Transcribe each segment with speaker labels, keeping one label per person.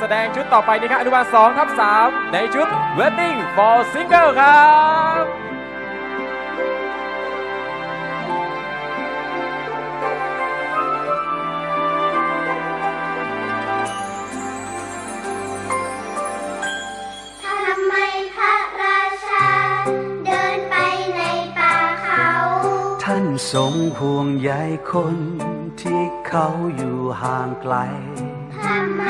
Speaker 1: แสดงชุดต่อไปนี้ครับอนุบาล2ทับ3ในชุด Wedding for Single ครับ
Speaker 2: ทำไมพระราชาเดินไปในป่าเขา
Speaker 3: ท่านทรงห่วงใยคนที่เขาอยู่ห่างไกล
Speaker 2: ทำไม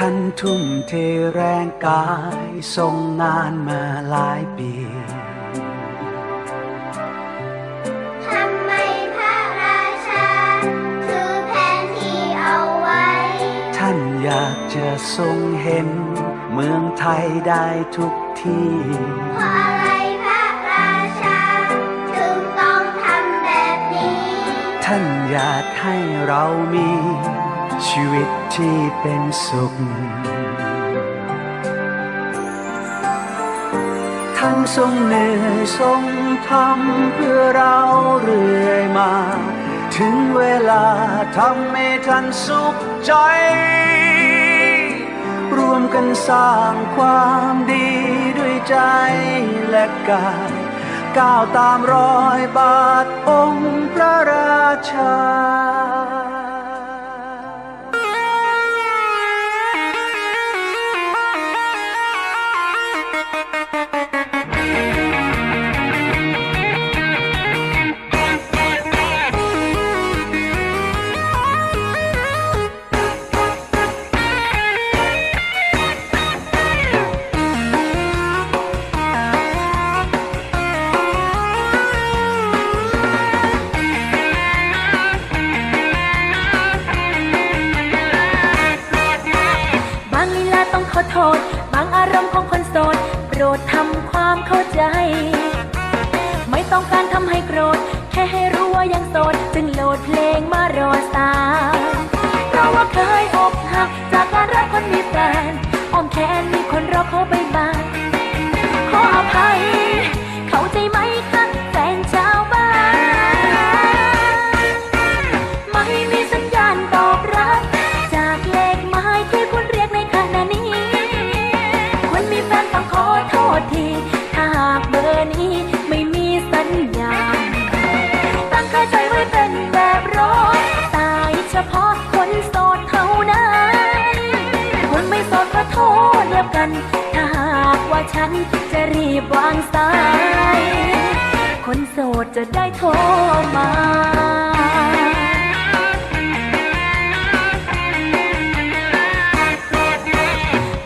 Speaker 3: ท่านทุ่มเทแรงกายทรงงานมาหลายปี
Speaker 2: ทำไมพระราชาถือแผนที่เอาไว้
Speaker 3: ท่านอยากจะทรงเห็น เมืองไทยได้ทุกที่
Speaker 2: เพราะอะไรพระราชาถึงต้องทำแบบนี้
Speaker 3: ท่านอยากให้เรามี ชีวิตที่เป็นสุข ท่านทรงเหนื่อยทรงทำเพื่อเราเรื่อยมา ถึงเวลาทำให้ท่านสุขใจ รวมกันสร้างความดีด้วยใจและกาย ก้าวตามรอยบาทองค์พระราชา
Speaker 4: องขอโทษ บางอารมณ์ของคนโสด โปรดทำความเข้าใจ ไม่ต้องการทำให้โกรธ แค่ให้รู้ว่ายังโสด จึงโหลดเพลงมารอสามเพราะว่าเคยอกหัก จากการรักคนมีแฟนอ้อมแขน ถ้าหากว่าฉันจะรีบวางสาย คนโสดจะได้โทรมา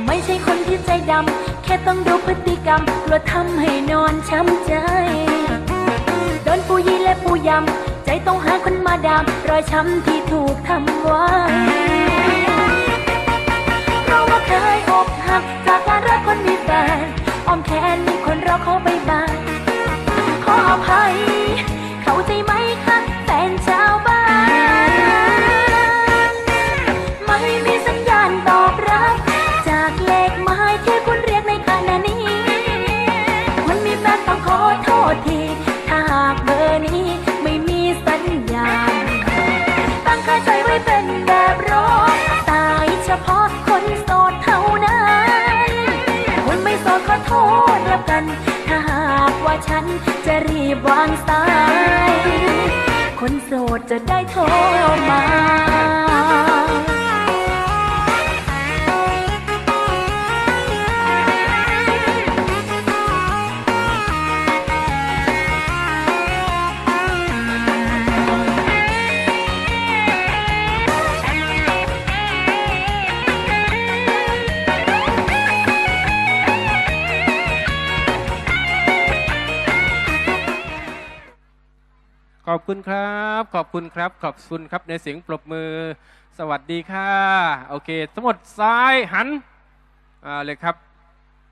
Speaker 4: ไม่ใช่คนที่ใจดำแค่ต้องดูพฤติกรรมกลัวทำให้นอนช้ำใจ โดนปูยีและปูยำ ใจต้องหาคนมาดามรอยช้ำที่ถูกทำไว้เพราะว่าเคยอกหัก อ้ คนไม่โสดขอโทษแล้วกัน ถ้าหากว่าฉันจะรีบวางสาย คนโสดจะได้โทร
Speaker 1: ขอบคุณครับ ขอบคุณครับ ขอบคุณครับในเสียงปรบมือ สวัสดีค่ะ โอเค ทั้งหมดซ้ายหันอ่าเลยครับ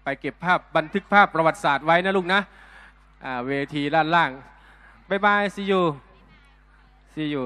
Speaker 1: ไปเก็บภาพบันทึกภาพประวัติศาสตร์ไว้นะลูกนะอ่าเวทีด้านล่าง บ๊ายบาย see you see you